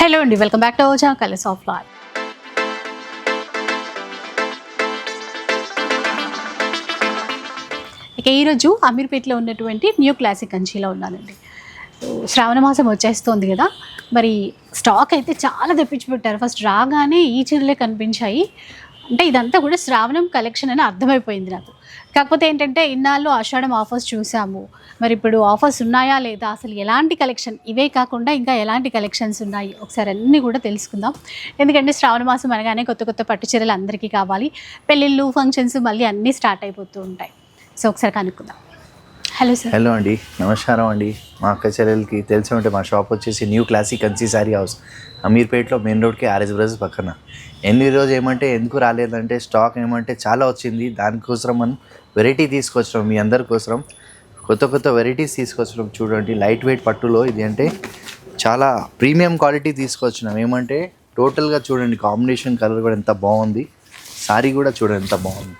Hello అండి welcome back to Oja colours of Lal ఇక ఈరోజు అమీర్పేట్లో ఉన్నటువంటి న్యూ క్లాసిక్ కంచీలో ఉన్నానండి. శ్రావణ మాసం వచ్చేస్తుంది కదా మరి స్టాక్ అయితే చాలా తెప్పించి పెట్టారు ఫస్ట్ రాగానే ఈ చీరలే కనిపించాయి. అంటే ఇదంతా కూడా శ్రావణం కలెక్షన్ అని అర్థమైపోయింది నాకు. కాకపోతే ఏంటంటే ఇన్నాళ్ళు ఆషాఢం ఆఫర్స్ చూసాము. మరి ఇప్పుడు ఆఫర్స్ ఉన్నాయా లేదా? అసలు ఎలాంటి కలెక్షన్? ఇవే కాకుండా ఇంకా ఎలాంటి కలెక్షన్స్ ఉన్నాయి? ఒకసారి అన్నీ కూడా తెలుసుకుందాం. ఎందుకంటే శ్రావణ మాసం అనగానే కొత్త కొత్త పట్టు చీరలు అందరికీ కావాలి. పెళ్ళిళ్ళు ఫంక్షన్స్ మళ్ళీ అన్నీ స్టార్ట్ అయిపోతూ ఉంటాయి. సో ఒకసారి కనుక్కుందాం. Hello sir. హలో అండి. నమస్కారం అండి. మా అక్క చెల్లెలకి తెలిసి ఉంటే మా షాప్ వచ్చేసి న్యూ క్లాసిక్ కన్సీ సారీ హౌస్. అమీర్పేట్లో మెయిన్ రోడ్కి ఆర్ఎస్ బ్రదర్స్ పక్కన. ఎన్ని రోజు ఏమంటే ఎందుకు రాలేదంటే స్టాక్ ఏమంటే చాలా వచ్చింది. దానికోసం మనం వెరైటీ తీసుకొచ్చినాం మీ అందరి కోసం కొత్త కొత్త వెరైటీస్ తీసుకొచ్చినాం చూడండి. లైట్ వెయిట్ పట్టులో ఇది అంటే చాలా ప్రీమియం క్వాలిటీ తీసుకొచ్చినాం. ఏమంటే టోటల్గా చూడండి కాంబినేషన్ కలర్ కూడా ఎంత బాగుంది. సారీ కూడా చూడండి ఎంత బాగుంది.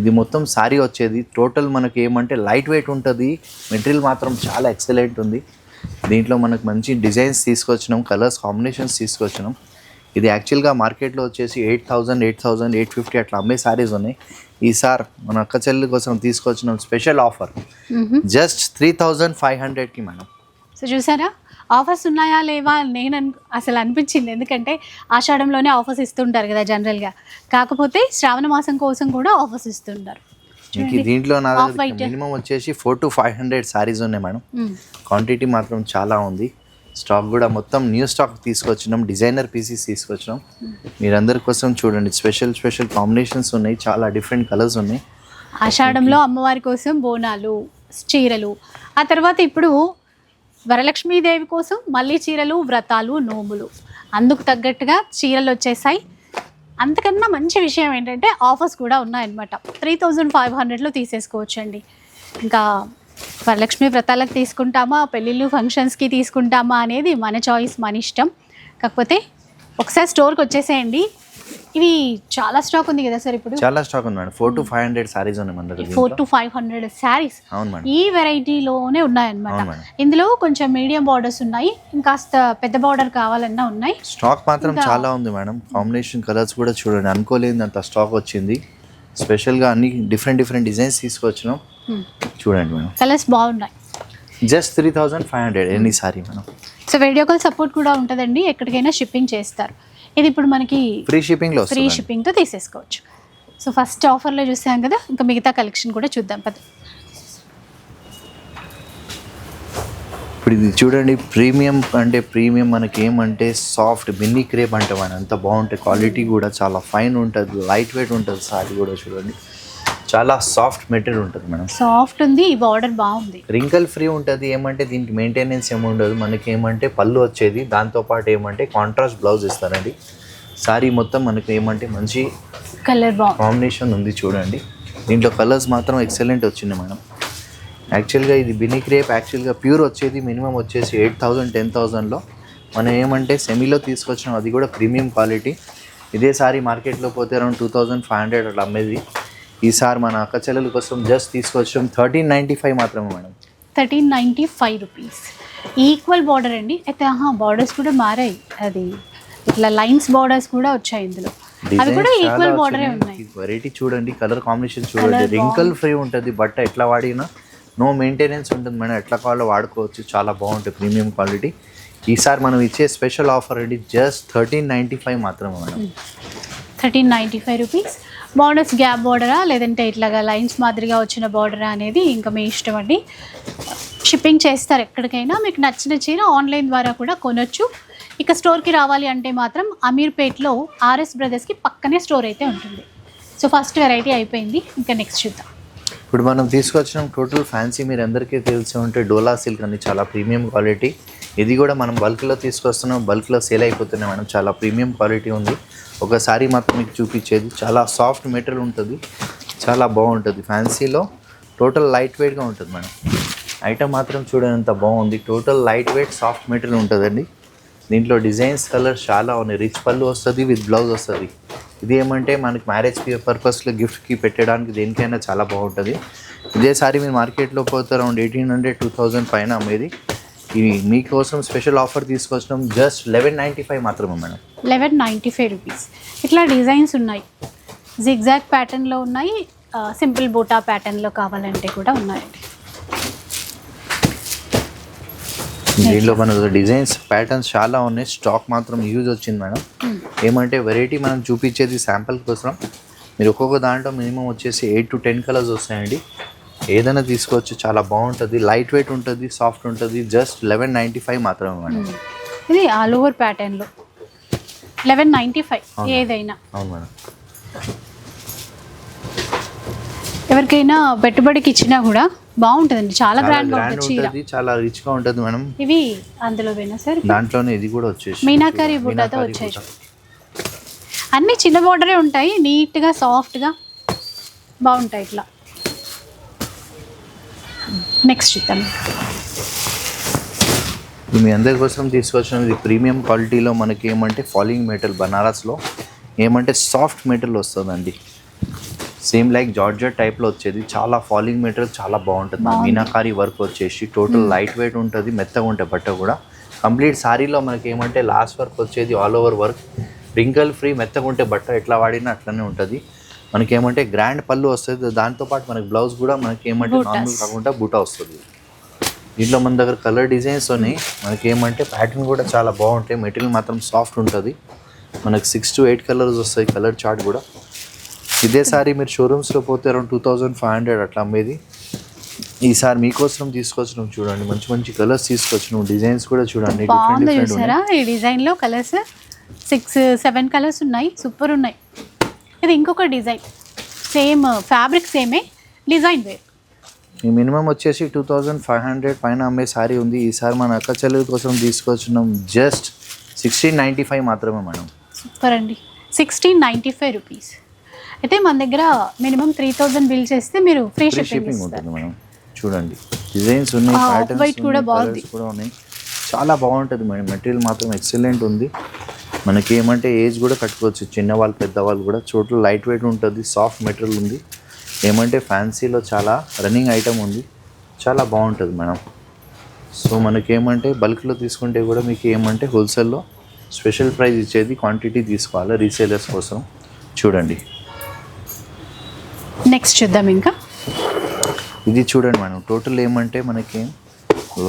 ఇది మొత్తం సారీ వచ్చేది. టోటల్ మనకి ఏమంటే లైట్ వెయిట్ ఉంటుంది. మెటీరియల్ మాత్రం చాలా ఎక్సలెంట్ ఉంది. దీంట్లో మనకు మంచి డిజైన్స్ తీసుకొచ్చినాం కలర్స్ కాంబినేషన్స్ తీసుకొచ్చినాం. ఇది యాక్చువల్గా మార్కెట్లో వచ్చేసి eight thousand eight thousand eight fifty అట్లా అమ్మే సారీస్ ఉన్నాయి. ఈసారి మన అక్క చెల్లి కోసం తీసుకొచ్చినాం special offer. Just three thousand five హండ్రెడ్కి మేడం. సో చూసారా? ఆఫర్స్ ఉన్నాయా లేవా నేను అను అసలు అనిపించింది. ఎందుకంటే ఆషాఢంలోనే ఆఫర్స్ ఇస్తుంటారు కదా జనరల్గా కాకపోతే శ్రావణ మాసం కోసం కూడా ఆఫర్స్ ఇస్తుంటారు. మీకు దీంట్లో నా white. మినిమం వచ్చేసి four two five hundred saris ఉన్నాయి మేడం. క్వాంటిటీ మాత్రం చాలా ఉంది. స్టాక్ కూడా మొత్తం న్యూ స్టాక్ తీసుకొచ్చినాం. డిజైనర్ పీసెస్ తీసుకొచ్చినాం. మీరందరి కోసం చూడండి. స్పెషల్ స్పెషల్ కాంబినేషన్స్ ఉన్నాయి. చాలా డిఫరెంట్ కలర్స్ ఉన్నాయి. ఆషాఢంలో అమ్మవారి కోసం బోనాలు చీరలు. ఆ తర్వాత ఇప్పుడు వరలక్ష్మీదేవి కోసం మళ్ళీ చీరలు వ్రతాలు నోములు. అందుకు తగ్గట్టుగా చీరలు వచ్చేసాయి. అంతకన్నా మంచి విషయం ఏంటంటే ఆఫర్స్ కూడా ఉన్నాయన్నమాట. త్రీ థౌజండ్ ఫైవ్ హండ్రెడ్లో తీసేసుకోవచ్చండి. ఇంకా వరలక్ష్మి వ్రతాలకు తీసుకుంటామా? పెళ్ళిళ్ళు ఫంక్షన్స్కి తీసుకుంటామా అనేది మన చాయిస్ మన ఇష్టం. కాకపోతే ఒకసారి స్టోర్కి వచ్చేసేయండి. ఇవి చాలా స్టాక్ ఉంది కదా సార్ ఇప్పుడు? చాలా స్టాక్ ఉంది madam. Four two five hundred saris ఉన్నాయి మన దగ్గర four. Two five hundred madam. ఈ వెరైటీలోనే ఉన్నాయన్నమాట. ఇందులో కొంచెం మీడియం బార్డర్స్ ఉన్నాయి ఇంకాస్త పెద్ద బార్డర్ కావాలన్నా ఉన్నాయి. స్టాక్ మాత్రం చాలా ఉంది మేడం. కాంబినేషన్ కలర్స్ కూడా చూడండి అనుకోలేదు అంత స్టాక్ వచ్చింది. స్పెషల్గా అన్ని డిఫరెంట్ డిఫరెంట్ డిజైన్స్ తీసుకొచ్చినాం. చూడండి మేడం. కలర్స్ బాగున్నాయి. Just three thousand five hundred any sari madam. So video call support కూడా ఉంటుందండి ఎక్కడికైనా షిప్పింగ్ చేస్తారు. ఇది ఇప్పుడు మనకి ఫ్రీ షిప్పింగ్లో ఫ్రీ వస్తుంది షిప్పింగ్తో తీసేసుకోవచ్చు. సో ఫస్ట్ ఆఫర్లో చూసాం కదా ఇంకా మిగతా కలెక్షన్ కూడా చూద్దాం పద. ఇప్పుడు ఇది చూడండి ప్రీమియం అంటే ప్రీమియం మనకి ఏమంటే సాఫ్ట్ బిన్నీ క్రేప్ అంటే మన. అంత బాగుంటుంది క్వాలిటీ కూడా చాలా ఫైన్ ఉంటుంది లైట్ వెయిట్ ఉంటుంది సారీ కూడా చూడండి. చాలా సాఫ్ట్ మెటీరియల్ ఉంటుంది మేడం. సాఫ్ట్ ఉంది ఈ బార్డర్ బాగుంది. రింకల్ ఫ్రీ ఉంటుంది ఏమంటే దీనికి మెయింటెనెన్స్ ఏమి ఉండదు. మనకి ఏమంటే పళ్ళు వచ్చేది దాంతోపాటు ఏమంటే కాంట్రాస్ట్ బ్లౌజ్ ఇస్తారండి. సారీ మొత్తం మనకి ఏమంటే మంచి కలర్ కాంబినేషన్ ఉంది చూడండి. దీంట్లో కలర్స్ మాత్రం ఎక్సలెంట్ వచ్చింది మేడం. యాక్చువల్గా ఇది బినీ క్రేప్ యాక్చువల్గా ప్యూర్ వచ్చేది మినిమం వచ్చేసి ఎయిట్ థౌజండ్ టెన్ థౌజండ్లో మనం ఏమంటే సెమీలో తీసుకొచ్చినాం అది కూడా ప్రీమియం క్వాలిటీ ఇదే సారీ మార్కెట్లో పోతే around two thousand five hundred అట్లా అమ్మేది. ఈసారి మన అక్క చెల్లెల కోసం జస్ట్ తీసుకొచ్చాం థర్టీన్ నైంటీ ఫైవ్ మాత్రమే madam. Thirteen ninety five rupees equal border అండి. అయితే ఆహా బార్డర్స్ కూడా మారాయి. అది ఇట్లా లైన్స్ బార్డర్స్ కూడా వచ్చాయి ఇందులో. అవి కూడా ఈక్వల్ బార్డరే ఉన్నాయి. వెరైటీ చూడండి కలర్ కాంబినేషన్ చూడండి. రింకల్ ఫ్రీ ఉంటుంది బట్ట ఎట్లా వాడినా నో మెయింటెనెన్స్ ఉంటుంది మేడం. ఎట్లా కావాలో వాడుకోవచ్చు చాలా బాగుంటుంది ప్రీమియం క్వాలిటీ ఈసారి మనం ఇచ్చే స్పెషల్ ఆఫర్ అండి జస్ట్ థర్టీన్ నైంటీ ఫైవ్ మాత్రమే madam. Thirteen ninety five rupees borders gap బార్డరా లేదంటే ఇట్లాగా లైన్స్ మాదిరిగా వచ్చిన బార్డరా అనేది ఇంకా మీ ఇష్టం అండి. షిప్పింగ్ చేస్తారు ఎక్కడికైనా. మీకు నచ్చిన చీర ఆన్లైన్ ద్వారా కూడా కొనొచ్చు. ఇక స్టోర్కి రావాలి అంటే మాత్రం అమీర్పేట్లో ఆర్ఎస్ బ్రదర్స్కి పక్కనే స్టోర్ అయితే ఉంటుంది. సో ఫస్ట్ వెరైటీ అయిపోయింది. ఇంకా నెక్స్ట్ చూద్దాం. ఇప్పుడు మనం తీసుకొచ్చిన టోటల్ ఫ్యాన్సీ మీరు అందరికీ తెలిసి ఉంటే డోలా సిల్క్ అని చాలా ప్రీమియం క్వాలిటీ. ఇది కూడా మనం బల్క్లో తీసుకొస్తున్నాం. బల్క్లో సేల్ అయిపోతున్నాయి మేడం చాలా ప్రీమియం క్వాలిటీ ఉంది. ఒకసారి మాత్రం మీకు చూపించేది. చాలా సాఫ్ట్ మెటీరియల్ ఉంటుంది. చాలా బాగుంటుంది. ఫ్యాన్సీలో టోటల్ లైట్ వెయిట్గా ఉంటుంది మేడం. ఐటమ్ మాత్రం చూడనంత బాగుంది. Total light weight soft material ఉంటుందండి. దీంట్లో డిజైన్స్ కలర్స్ చాలా ఉన్నాయి. రిచ్ పళ్ళు వస్తుంది విత్ బ్లౌజ్ వస్తుంది. ఇది ఏమంటే మనకి మ్యారేజ్ పర్పస్లో గిఫ్ట్కి పెట్టడానికి దేనికైనా చాలా బాగుంటుంది. ఇదేసారి మీరు మార్కెట్లో పోతే around eighteen hundred two thousand పైన అమ్మేది. ఇవి మీకోసం స్పెషల్ ఆఫర్ తీసుకొచ్చినాం. జస్ట్ లెవెన్ నైంటీ ఫైవ్ మాత్రమే madam. Eleven ninety five rupees ఇట్లా డిజైన్స్ ఉన్నాయి. జిగ్జాగ్ ప్యాటర్న్లో ఉన్నాయి. సింపుల్ బూటా ప్యాటర్న్లో కావాలంటే కూడా ఉన్నాయండి. దీనిలో మనకు డిజైన్స్ ప్యాటర్న్స్ చాలా ఉన్నాయి. స్టాక్ మాత్రం యూజ్ వచ్చింది మేడం. ఏమంటే వెరైటీ మనం చూపించేది శాంపుల్ కోసం. మీరు ఒక్కొక్క దాంట్లో మినిమం వచ్చేసి ఎయిట్ టు టెన్ కలర్స్ వస్తాయండి. ఏదైనా తీసుకోవచ్చు చాలా బాగుంటుంది. లైట్ వెయిట్ ఉంటుంది సాఫ్ట్ ఉంటుంది. జస్ట్ లెవెన్ నైంటీ ఫైవ్ మాత్రమే మేడం. ఇది ఆల్ ఓవర్ ప్యాటర్న్లో లెవెన్ నైంటీ ఫైవ్? ఏదైనా. అవును మేడం. ఎవరికైనా పెట్టుబడికి ఇచ్చినా కూడా బాగుంటుందండి. చాలా గ్రాండ్ ఉంటుంది చీర. చాలా రిచ్గా ఉంటుంది మేడం. ఇవి అందులో పోయినా సార్ దాంట్లోనే ఇది కూడా వచ్చేసి మీనాకరి బుట్టతో బుట్ట. అన్నీ చిన్న బోర్డరే ఉంటాయి నీట్గా సాఫ్ట్గా బాగుంటాయి ఇట్లా. నెక్స్ట్ చూద్దాం. మీ అందరి కోసం తీసుకొచ్చినది ప్రీమియం క్వాలిటీలో మనకి ఏమంటే ఫాలింగ్ మెటల్ బనారస్లో ఏమంటే సాఫ్ట్ మెటల్ వస్తుందండి. సేమ్ లైక్ జార్జెట్ టైప్లో వచ్చేది. చాలా ఫాలింగ్ మెటీరియల్ చాలా బాగుంటుంది. మీనాకారి వర్క్ వచ్చేసి టోటల్ లైట్ వెయిట్ ఉంటుంది మెత్తగా ఉంటాయి బట్ట కూడా. కంప్లీట్ సారీలో మనకి ఏమంటే లాస్ట్ వర్క్ వచ్చేది all over work wrinkle free మెత్తగా ఉంటే బట్ట ఎట్లా వాడినా అట్లనే ఉంటుంది. మనకి ఏమంటే గ్రాండ్ పళ్ళు వస్తుంది. దాంతోపాటు మనకి బ్లౌజ్ కూడా మనకి ఏమంటే. నార్మల్ కాకుండా బూటా వస్తుంది. దీంట్లో మన దగ్గర కలర్ డిజైన్స్ ఉన్నాయి. మనకి ఏమంటే ప్యాటర్న్ కూడా చాలా బాగుంటాయి. మెటీరియల్ మాత్రం సాఫ్ట్ ఉంటుంది. మనకి సిక్స్ టు ఎయిట్ కలర్స్ వస్తాయి కలర్ చార్ట్ కూడా. ఇదే సారీ మీరు షోరూమ్స్లో పోతే around two thousand five hundred అట్లా అమ్మేది. ఈసారి మీకోసం తీసుకొచ్చినాం చూడండి. మంచి మంచి కలర్స్ తీసుకొచ్చినాం డిజైన్స్ కూడా చూడండి. బాగుంది చూసారా? ఈ డిజైన్లో కలర్స్ సిక్స్ సెవెన్ కలర్స్ ఉన్నాయి. సూపర్ ఉన్నాయి. ఇది ఇంకొక డిజైన్. సేమ్ ఫ్యాబ్రిక్ సేమే డిజైన్ వేర్. ఈ మినిమం వచ్చేసి టూ థౌజండ్ ఫైవ్ హండ్రెడ్ పైన అమ్మే సారీ ఉంది. ఈసారి మన అక్క చెల్లెల కోసం తీసుకొచ్చినాం జస్ట్ సిక్స్టీన్ నైంటీ ఫైవ్ మాత్రమే మేడం. సూపర్ అండి. Sixteen ninety five rupees. అయితే మన దగ్గర మినిమం త్రీ థౌజండ్ బిల్ చేస్తే మీరు ఫ్రీ షిప్పింగ్ ఉంటుంది మేడం. చూడండి. డిజైన్స్ ఉన్నాయి white కూడా బాగుంది. కూడా ఉన్నాయి. చాలా బాగుంటుంది మేడం. మెటీరియల్ మాత్రం ఎక్సలెంట్ ఉంది. మనకి ఏమంటే ఏజ్ కూడా కట్టుకోవచ్చు. చిన్నవాళ్ళు పెద్దవాళ్ళు కూడా. చోట్ల లైట్ వెయిట్ ఉంటుంది సాఫ్ట్ మెటీరియల్ ఉంది. ఏమంటే ఫ్యాన్సీలో చాలా రన్నింగ్ ఐటమ్ ఉంది. చాలా బాగుంటుంది మేడం. సో మనకి ఏమంటే బల్క్లో తీసుకుంటే కూడా మీకు ఏమంటే హోల్సేల్లో స్పెషల్ ప్రైస్ ఇచ్చేది క్వాంటిటీ తీసుకోవాలి రీసేలర్స్ కోసం. చూడండి. నెక్స్ట్ చూద్దాం ఇంకా. ఇది చూడండి మేడం టోటల్ ఏమంటే మనకి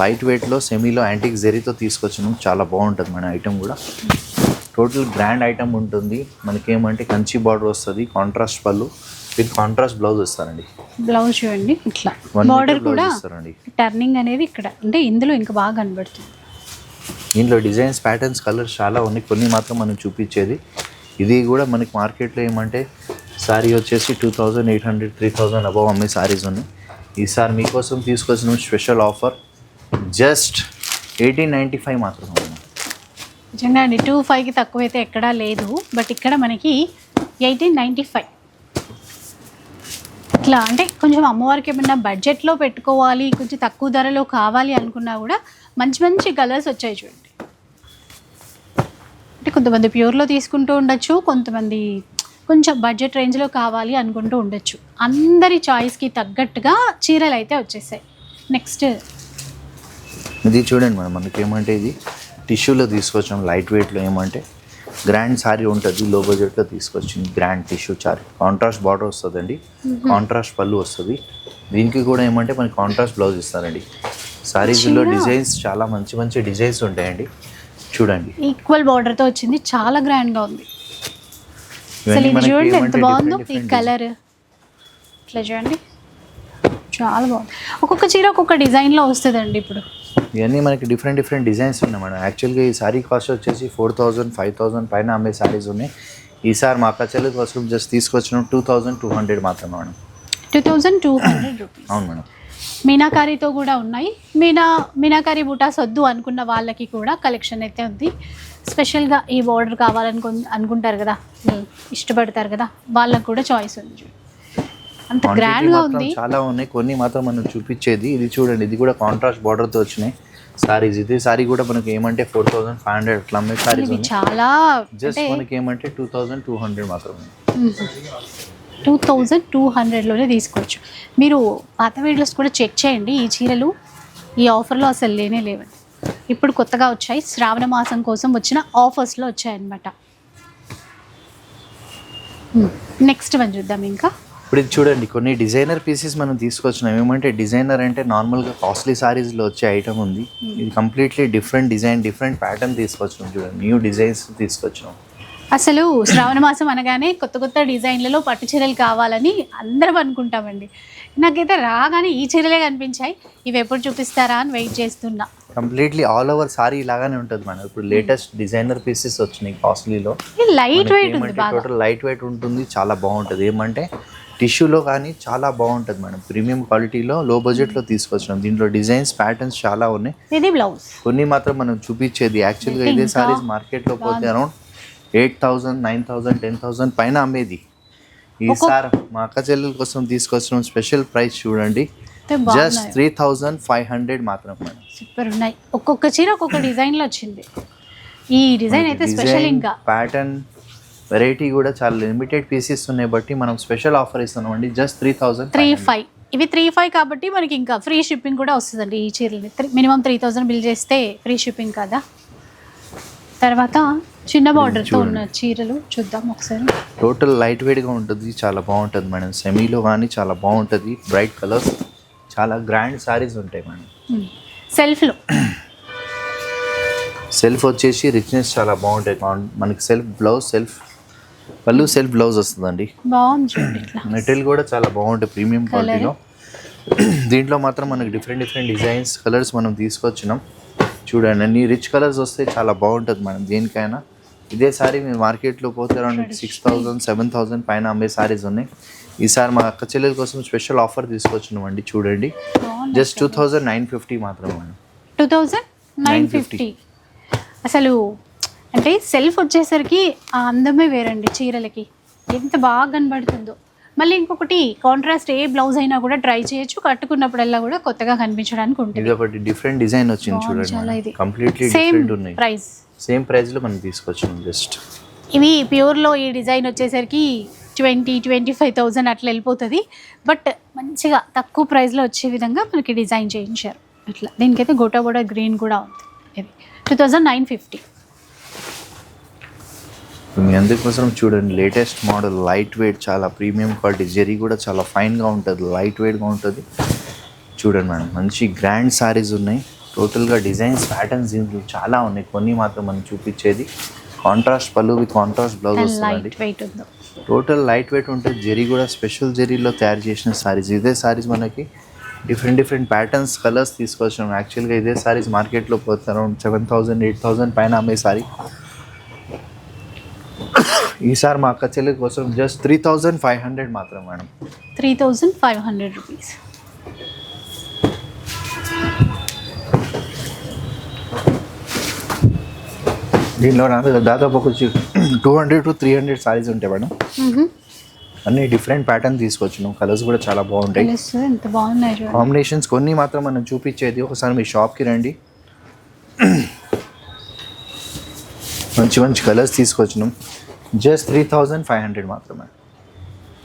లైట్ వెయిట్లో సెమీలో యాంటిక్ జెరీతో తీసుకొచ్చాము చాలా బాగుంటుంది మన ఐటమ్ కూడా. టోటల్ గ్రాండ్ ఐటమ్ ఉంటుంది. మనకి ఏమంటే కంచి బార్డర్ వస్తుంది కాంట్రాస్ట్ పళ్ళు విత్ కాంట్రాస్ట్ బ్లౌజ్ ఇస్తారండి బ్లౌజ్ చూడండి ఇట్లా. బార్డర్ కూడా టర్నింగ్ అనేది ఇక్కడ అంటే ఇందులో ఇంకా బాగా కనబడుతుంది. దీంట్లో డిజైన్స్ ప్యాటర్న్స్ కలర్స్ చాలా ఉన్నాయి. కొన్ని మాత్రం మనం చూపించేది. ఇది కూడా మనకి మార్కెట్లో ఏమంటే సారీ వచ్చేసి two thousand eight hundred three thousand above అమ్మే సారీస్ ఉన్నాయి. ఈసారి మీకోసం తీసుకొచ్చిన special offer just eighteen ninety five మాత్రమే నిజంగా అండి టూ ఫైవ్కి తక్కువ అయితే ఎక్కడా లేదు బట్ ఇక్కడ మనకి ఎయిటీన్ నైంటీ ఫైవ్. ఇట్లా అంటే కొంచెం అమ్మవారికి ఏమన్నా బడ్జెట్లో పెట్టుకోవాలి కొంచెం తక్కువ ధరలో కావాలి అనుకున్నా కూడా మంచి మంచి కలర్స్ వచ్చాయి చూడండి. అంటే కొంతమంది ప్యూర్లో తీసుకుంటూ ఉండొచ్చు కొంతమంది కొంచెం బడ్జెట్ రేంజ్లో కావాలి అనుకుంటూ ఉండొచ్చు. అందరి చాయిస్కి తగ్గట్టుగా చీరలు అయితే వచ్చేసాయి. నెక్స్ట్ ఇది చూడండి మేడం మనకి ఏమంటే ఇది టిష్యూలో తీసుకొచ్చాం లైట్ వెయిట్లో ఏమంటే గ్రాండ్ సారీ ఉంటుంది లో బడ్జెట్లో తీసుకొచ్చింది grand tissue sari contrast border వస్తుందండి కాంట్రాస్ట్ పళ్ళు వస్తుంది. దీనికి కూడా ఏమంటే మనకి కాంట్రాస్ట్ బ్లౌజ్ ఇస్తారండి. సారీస్లో. డిజైన్స్ చాలా మంచి మంచి డిజైన్స్ ఉంటాయండి. చూడండి. ఈక్వల్ బార్డర్తో వచ్చింది చాలా గ్రాండ్గా ఉంది. అసలు ఇది చూడండి ఎంత బాగుందో? ఈ కలర్ ఇట్లా చూడండి చాలా బాగుంది. ఒక్కొక్క చీర ఒక్కొక్క డిజైన్లో వస్తుందండి ఇప్పుడు. ఇవన్నీ మనకి డిఫరెంట్ డిఫరెంట్ డిజైన్స్ ఉన్నాయి మేడం. యాక్చువల్గా ఈ సారీ కాస్ట్ వచ్చేసి ఫోర్ థౌజండ్ ఫైవ్ థౌజండ్ పైన అమ్మే సారీస్ ఉన్నాయి. ఈసారి మా కచెల్లి కోసం జస్ట్ తీసుకొచ్చిన టూ థౌజండ్ టూ హండ్రెడ్ మాత్రమే madam. Two thousand two hundred rupees అవును మేడం. మీనాకారితో కూడా ఉన్నాయి. మీనా మీనాకారి బుటాస్ వద్దు అనుకున్న వాళ్ళకి కూడా కలెక్షన్ అయితే ఉంది. స్పెషల్గా ఈ బార్డర్ కావాలనుకు అనుకుంటారు కదా ఉమ్, ఇష్టపడతారు కదా వాళ్ళకి కూడా చాయిస్ ఉంది. అంత గ్రాండ్గా ఉంది. చాలా ఉన్నాయి. కొన్ని మాత్రం మనం చూపించేది. ఇది చూడండి ఇది కూడా కాంట్రాస్ట్ బార్డర్తో వచ్చినాయి. సారీస్ ఇది సారీ కూడా మనకి ఏమంటే ఫోర్ థౌసండ్ ఫైవ్ హండ్రెడ్ అట్లా అమ్మే సారీస్ ఉన్నాయి. చాలా జస్ట్ మనకి ఏమంటే టూ థౌసండ్ టూ హండ్రెడ్ మాత్రమే. టూ థౌజండ్ టూ హండ్రెడ్లోనే తీసుకోవచ్చు. మీరు పాత వీడియోస్ కూడా చెక్ చేయండి. ఈ చీరలు ఈ ఆఫర్లో అసలు లేనే లేవండి. ఇప్పుడు కొత్తగా వచ్చాయి. శ్రావణ మాసం కోసం వచ్చిన ఆఫర్స్లో వచ్చాయన్నమాట. నెక్స్ట్ వన్ చూద్దాం ఇంకా. ఇప్పుడు ఇది చూడండి కొన్ని డిజైనర్ పీసెస్ మనం తీసుకొచ్చినాం. ఏమంటే డిజైనర్ అంటే నార్మల్గా కాస్ట్లీ సారీస్లో వచ్చే ఐటమ్ ఉంది. ఇది completely different design different pattern తీసుకొచ్చినాం చూడండి. న్యూ డిజైన్స్ తీసుకొచ్చినాం. అసలు శ్రావణ మాసం అనగానే కొత్త కొత్త డిజైన్లలో పట్టు చీరలు కావాలని అందరం అనుకుంటామండి. నాకైతే రాగానే ఈ చీరలే కనిపించాయి. ఇవి ఎప్పుడు చూపిస్తారా అని వెయిట్ చేస్తున్నా. కంప్లీట్లీ ఆల్ ఓవర్ సారీ లాగానే ఉంటుంది మేడం. ఇప్పుడు లేటెస్ట్ డిజైనర్ పీసెస్ వచ్చినాయి కాస్ట్లీలో. Light weight total light weight ఉంటుంది చాలా బాగుంటుంది. ఏమంటే టిష్యూలో కానీ చాలా బాగుంటుంది మేడం. ప్రీమియం క్వాలిటీలో లో బడ్జెట్లో తీసుకొచ్చినాం. దీంట్లో డిజైన్స్ ప్యాటర్న్స్ చాలా ఉన్నాయి. ఇది బ్లౌజ్ కొన్ని మాత్రం మనం చూపించేది. యాక్చువల్గా ఇదే సారీస్ మార్కెట్లో పోతే around eight thousand nine thousand ten thousand పైన అమ్మేది. ఈసారి మా అక్క చెల్లెల కోసం తీసుకొచ్చిన. స్పెషల్ ప్రైస్ చూడండి. Just three thousand five hundred మాత్రం మేడం. సూపర్ ఉన్నాయి. ఒక్కొక్క చీర ఒక్కొక్క డిజైన్లో వచ్చింది. ఈ డిజైన్ అయితే స్పెషల్ ఇంకా. ప్యాటర్న్ వెరైటీ కూడా చాలా లిమిటెడ్ పీసెస్ ఉన్నాయి బట్టి మనం స్పెషల్ ఆఫర్ ఇస్తున్నాం అండి. Just three thousand three five. ఇవి త్రీ ఫైవ్ కాబట్టి మనకి ఇంకా ఫ్రీ షిప్పింగ్ కూడా వస్తుందండి ఈ చీరలు మినిమం త్రీ థౌజండ్ బిల్ చేస్తే ఫ్రీ షిప్పింగ్ కదా. తర్వాత చిన్న బార్డర్తో ఉన్న చీరలు చూద్దాం ఒకసారి. టోటల్ లైట్ వెయిట్గా ఉంటుంది చాలా బాగుంటుంది మేడం. సెమీలో కానీ చాలా బాగుంటుంది బ్రైట్ కలర్స్ చాలా గ్రాండ్ సారీస్ ఉంటాయి మేడం. సెల్ఫ్లో సెల్ఫ్ వచ్చేసి రిచ్నెస్ చాలా బాగుంటాయి. మనకి సెల్ఫ్ బ్లౌజ్ సెల్ఫ్ పళ్ళు సెల్ఫ్ బ్లౌజ్ వస్తుందండి. మెటీరియల్ కూడా చాలా బాగుంటాయి ప్రీమియం క్వాలిటీలో దీంట్లో మాత్రం మనకి డిఫరెంట్ డిఫరెంట్ డిజైన్స్ కలర్స్ మనం తీసుకొచ్చినాం. చూడండి అన్ని రిచ్ కలర్స్ వస్తే చాలా బాగుంటుంది మేడం. దేనికైనా ఇదే సారీ మీరు మార్కెట్లో పోతే around six thousand seven thousand పైన అమ్మే సారీస్ ఉన్నాయి. ఈసారి మా అక్క చెల్లెల కోసం స్పెషల్ ఆఫర్ తీసుకొచ్చినాం అండి చూడండి just two thousand nine fifty మాత్రం టూ థౌజండ్ నైన్ ఫిఫ్టీ అసలు అంటే సెల్ఫ్ వచ్చేసరికి ఆ అందమే వేరండి చీరలకి. ఎంత బాగా కనబడుతుందో. మళ్ళీ ఇంకొకటి కాంట్రాస్ట్ ఏ బ్లౌజ్ అయినా కూడా ట్రై చేయొచ్చు. కట్టుకున్నప్పుడల్లా కూడా కొత్తగా కనిపించడానికి ఉంటుంది. ఇది ఒకటి డిఫరెంట్ డిజైన్ వచ్చింది బాగుంది చాలా చూడండి ఇది. కంప్లీట్లీ సేమ్ డిఫరెంట్ ఉన్నాయి. ప్రైస్ సేమ్ ప్రైస్లో మనం తీసుకొచ్చినాం జస్ట్ ఇవి ప్యూర్లో ఈ డిజైన్ వచ్చేసరికి ట్వంటీ ట్వంటీ ఫైవ్ థౌజండ్ అట్లా వెళ్ళిపోతుంది. బట్ మంచిగా తక్కువ ప్రైస్లో వచ్చే విధంగా మనకి డిజైన్ చేయించారు. ఇట్లా దీనికైతే గోటా గోటా గ్రీన్ కూడా ఉంది. ఇది టూ థౌజండ్ నైన్ ఫిఫ్టీ మీ అందుకోసం చూడండి లేటెస్ట్ మోడల్ లైట్ వెయిట్ చాలా ప్రీమియం క్వాలిటీ జెరీ కూడా చాలా ఫైన్గా ఉంటుంది లైట్ వెయిట్గా ఉంటుంది. చూడండి మేడం మంచి గ్రాండ్ సారీస్ ఉన్నాయి. టోటల్గా డిజైన్స్ ప్యాటర్న్స్ దీంట్లో చాలా ఉన్నాయి. కొన్ని మాత్రం మనం చూపించేది. కాంట్రాస్ట్ పళ్ళు విత్ కాంట్రాస్ట్ బ్లౌజ్ వస్తుందండి. టోటల్ లైట్ వెయిట్ ఉంటుంది జెరీ కూడా స్పెషల్ జెరీలో తయారు చేసిన సారీస్ ఇదే సారీస్ మనకి డిఫరెంట్ డిఫరెంట్ ప్యాటర్న్స్ కలర్స్ తీసుకొచ్చినాం యాక్చువల్గా ఇదే సారీస్ మార్కెట్లో పోతే around seven thousand eight thousand పైన అమ్మే సారీ ఈసారి మా అక్క చెల్లి కోసం just three thousand five hundred మాత్రం madam. Three thousand five hundred rupees దీనిలో నాకు దాదాపు ఒక two hundred to three hundred saris ఉంటాయి మేడం. అన్ని డిఫరెంట్ ప్యాటర్న్ తీసుకొచ్చినాం కలర్స్ కూడా చాలా బాగుంటాయి. కాంబినేషన్స్ కొన్ని మాత్రం మనం చూపించేది ఒకసారి మీ షాప్కి రండి. మంచి మంచి కలర్స్ తీసుకొచ్చినాం. Just three thousand five hundred మాత్రమే.